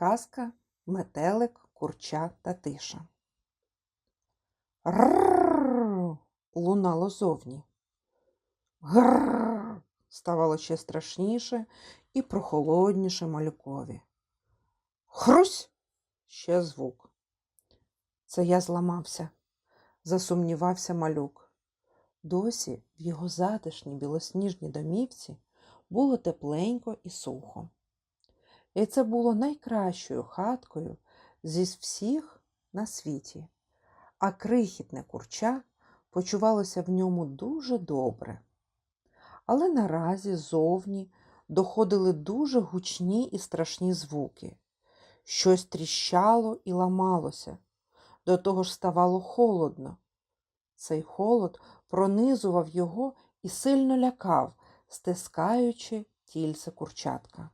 Казка, метелик, курча та тиша. Рррррр лунало зовні. Гррррр ставало ще страшніше і прохолодніше малюкові. Хрусь ще звук. Це я зламався, засумнівався малюк. Досі в його затишній білосніжній домівці було тепленько і сухо. І це було найкращою хаткою зі всіх на світі, а крихітне курча почувалося в ньому дуже добре. Але наразі зовні доходили дуже гучні і страшні звуки. Щось тріщало і ламалося, до того ж ставало холодно. Цей холод пронизував його і сильно лякав, стискаючи тільце курчатка.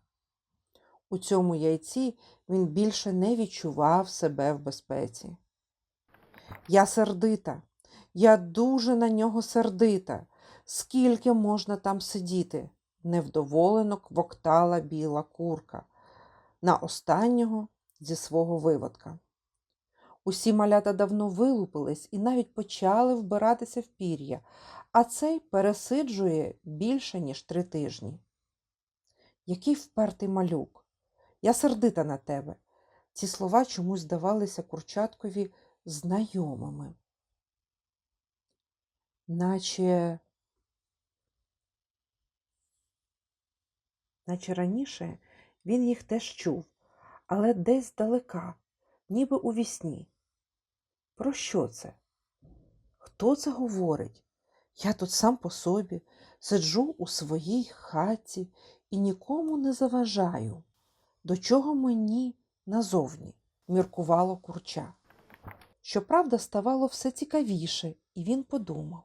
У цьому яйці він більше не відчував себе в безпеці. Я сердита, я дуже на нього сердита. Скільки можна там сидіти? невдоволено квоктала біла курка на останнього зі свого виводка. Усі малята давно вилупились і навіть почали вбиратися в пір'я, а цей пересиджує більше, ніж три тижні. Який впертий малюк! Я сердита на тебе. Ці слова чомусь здавалися курчаткові знайомими. Наче, наче раніше він їх теж чув, але десь далека, ніби у вісні. Про що це? Хто це говорить? Я тут сам по собі сиджу у своїй хаті і нікому не заважаю. До чого мені назовні? міркувало курча. Щоправда, ставало все цікавіше, і він подумав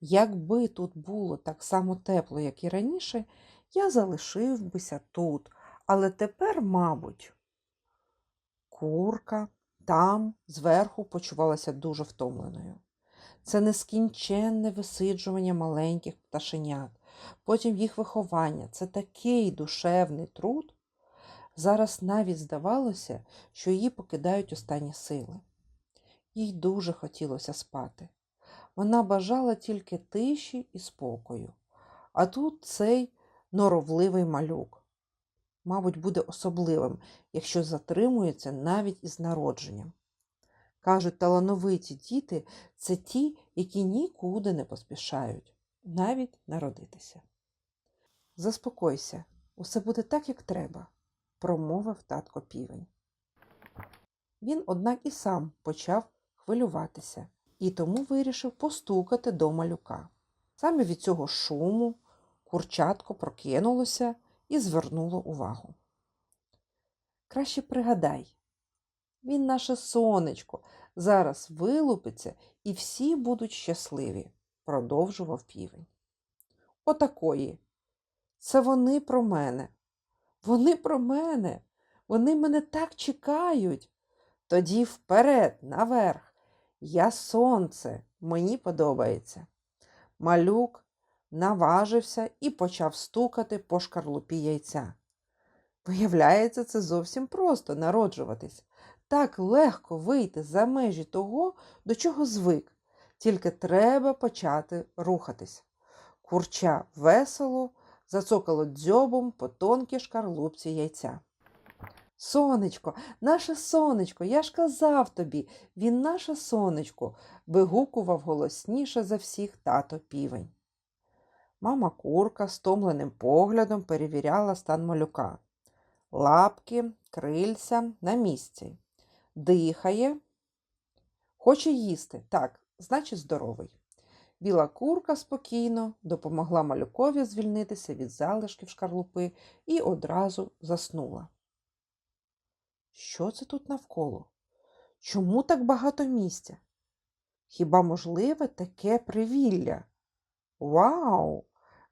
якби тут було так само тепло, як і раніше, я залишив бися тут, але тепер, мабуть, курка там зверху почувалася дуже втомленою. Це нескінченне висиджування маленьких пташенят, потім їх виховання. Це такий душевний труд. Зараз навіть здавалося, що її покидають останні сили. Їй дуже хотілося спати. Вона бажала тільки тиші і спокою. А тут цей норовливий малюк. Мабуть, буде особливим, якщо затримується навіть із народженням. Кажуть, талановиті діти це ті, які нікуди не поспішають, навіть народитися. Заспокойся, усе буде так, як треба, промовив татко півень. Він, однак, і сам почав хвилюватися і тому вирішив постукати до малюка. Саме від цього шуму курчатко прокинулося і звернуло увагу. Краще пригадай, він наше сонечко, зараз вилупиться і всі будуть щасливі, продовжував півень. Отакої. Це вони про мене. Вони про мене. Вони мене так чекають. Тоді вперед, наверх. Я сонце, мені подобається. Малюк наважився і почав стукати по шкарлупі яйця. Виявляється, це зовсім просто народжуватись. Так легко вийти за межі того, до чого звик, тільки треба почати рухатись. Курча весело зацокало дзьобом по тонкій шкарлупці яйця. Сонечко, наше сонечко, я ж казав тобі, він наше сонечко, вигукував голосніше за всіх тато півень. Мама курка стомленим поглядом перевіряла стан малюка. Лапки, крильця на місці. Дихає, хоче їсти. Так, значить, здоровий. Біла курка спокійно допомогла малюкові звільнитися від залишків шкарлупи і одразу заснула. Що це тут навколо? Чому так багато місця? Хіба можливе таке привілля? Вау!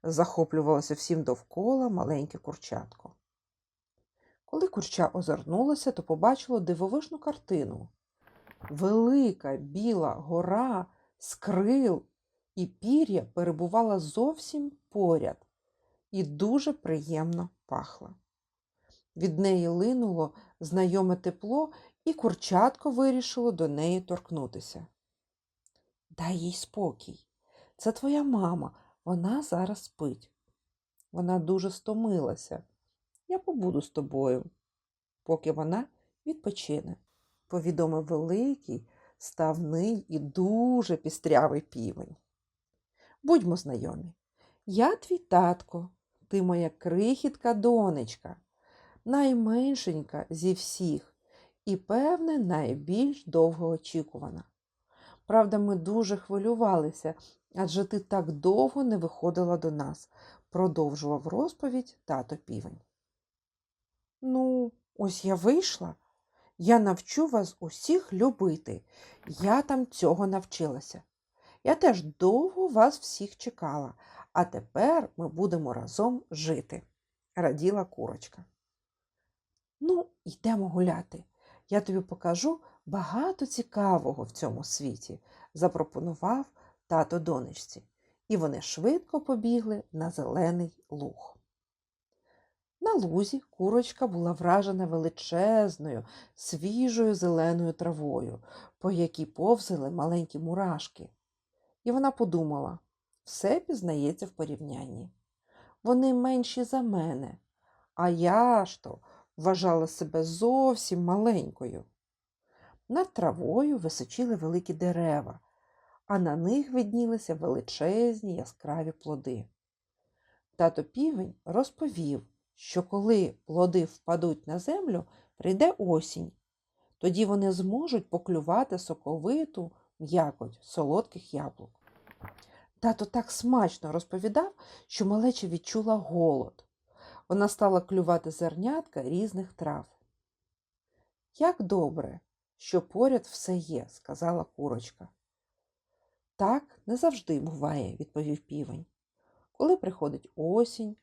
захоплювалося всім довкола маленьке курчатко. Коли курча озирнулося, то побачило дивовижну картину. Велика біла гора з крил і пір'я перебувала зовсім поряд і дуже приємно пахла. Від неї линуло знайоме тепло, і курчатко вирішило до неї торкнутися. Дай їй спокій. Це твоя мама, вона зараз спить. Вона дуже стомилася. Я побуду з тобою, поки вона відпочине, повідомив великий, ставний і дуже пістрявий півень. Будьмо знайомі. Я твій татко, ти моя крихітка донечка, найменшенька зі всіх і, певне, найбільш довгоочікувана. Правда, ми дуже хвилювалися, адже ти так довго не виходила до нас, продовжував розповідь тато півень. Ну, ось я вийшла. Я навчу вас усіх любити. Я там цього навчилася. Я теж довго вас всіх чекала, а тепер ми будемо разом жити, раділа курочка. Ну, йдемо гуляти. Я тобі покажу багато цікавого в цьому світі, запропонував тато донечці, і вони швидко побігли на зелений луг. На лузі курочка була вражена величезною, свіжою зеленою травою, по якій повзали маленькі мурашки. І вона подумала все пізнається в порівнянні. Вони менші за мене, а я ж то вважала себе зовсім маленькою. Над травою височили великі дерева, а на них виднілися величезні яскраві плоди. Тато півень розповів, що коли плоди впадуть на землю, прийде осінь. Тоді вони зможуть поклювати соковиту м'якоть солодких яблук. Тато так смачно розповідав, що малеча відчула голод. Вона стала клювати зернятка різних трав. Як добре, що поряд все є, сказала курочка. Так не завжди буває, відповів півень. Коли приходить осінь,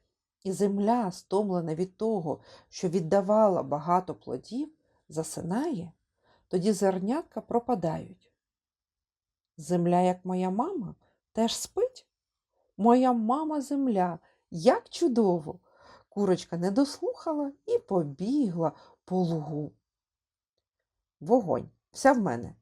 і земля, стомлена від того, що віддавала багато плодів, засинає, тоді зернятка пропадають. Земля, як моя мама, теж спить? Моя мама земля, як чудово! Курочка не дослухала і побігла по лугу. Вогонь, вся в мене.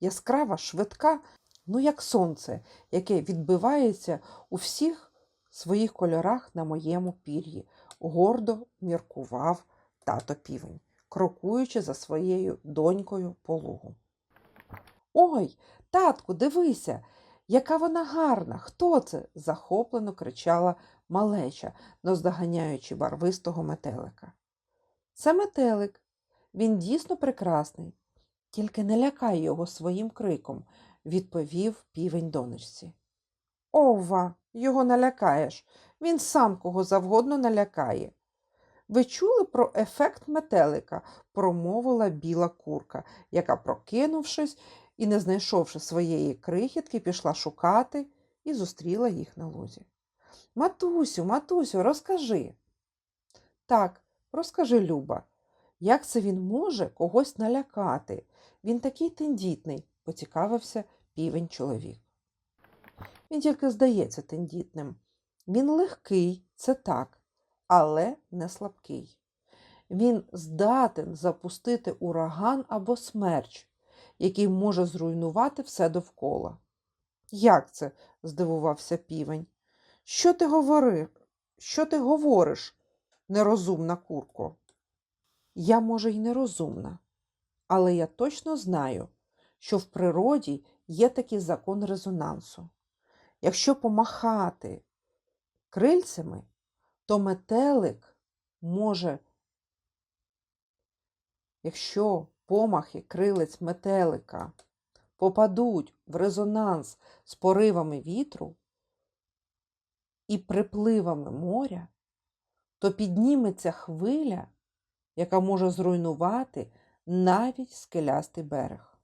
Яскрава, швидка, ну як сонце, яке відбивається у всіх своїх кольорах на моєму пір'ї, гордо міркував тато півень, крокуючи за своєю донькою по лугу. Ой, татку, дивися, яка вона гарна! Хто це? захоплено кричала малеча, наздоганяючи барвистого метелика. Це метелик. Він дійсно прекрасний. Тільки не лякай його своїм криком, відповів півень донечці. Ова, його налякаєш. Він сам кого завгодно налякає. Ви чули про ефект метелика? промовила біла курка, яка, прокинувшись і не знайшовши своєї крихітки, пішла шукати і зустріла їх на лузі. Матусю, матусю, розкажи. Так, розкажи, Люба, як це він може когось налякати? Він такий тендітний, поцікавився півень чоловік. Він тільки здається тендітним. Він легкий, це так, але не слабкий. Він здатен запустити ураган або смерч, який може зруйнувати все довкола. Як це? здивувався півень. Що ти говориш? Що ти говориш, нерозумна курко? Я, може, й нерозумна, але я точно знаю, що в природі є такий закон резонансу. Якщо помахати крильцями, то метелик може, якщо помахи крилець метелика попадуть в резонанс з поривами вітру і припливами моря, то підніметься хвиля, яка може зруйнувати навіть скелястий берег.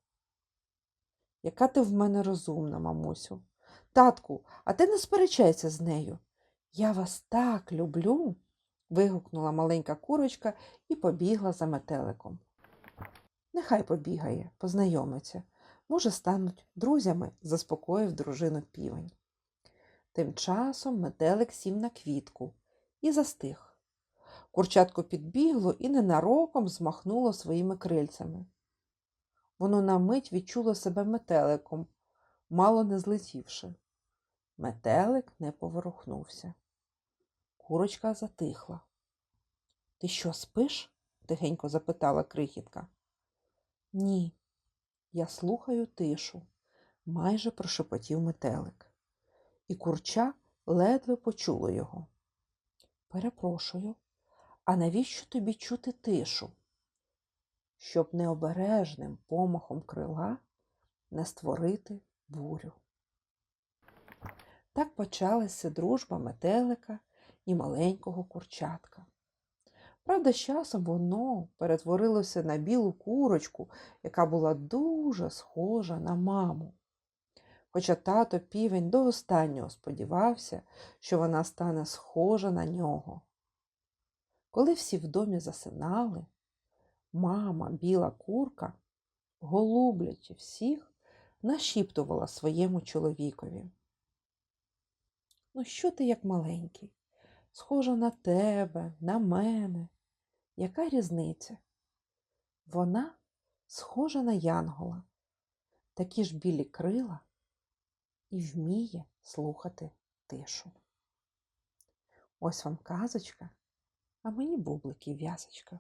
Яка ти в мене розумна, мамусю. Татку, а ти не сперечайся з нею. Я вас так люблю. вигукнула маленька курочка і побігла за метеликом. Нехай побігає, познайомиться. Може, стануть друзями, заспокоїв дружину півень. Тим часом метелик сів на квітку і застиг. Курчатко підбігло і ненароком змахнуло своїми крильцями. Воно на мить відчуло себе метеликом, мало не злетівши. Метелик не поворухнувся. Курочка затихла. Ти що, спиш? тихенько запитала крихітка. Ні, я слухаю тишу, майже прошепотів метелик. І курча ледве почуло його. Перепрошую, а навіщо тобі чути тишу? Щоб необережним помахом крила не створити бурю. Так почалася дружба метелика і маленького курчатка. Правда, з часом воно перетворилося на білу курочку, яка була дуже схожа на маму. Хоча тато півень до останнього сподівався, що вона стане схожа на нього. Коли всі в домі засинали, мама, біла курка, голублячи всіх, нашіптувала своєму чоловікові. Ну, що ти як маленький? Схожа на тебе, на мене. Яка різниця? Вона схожа на янгола, такі ж білі крила і вміє слухати тишу. Ось вам казочка, а мені бублики в'язочка.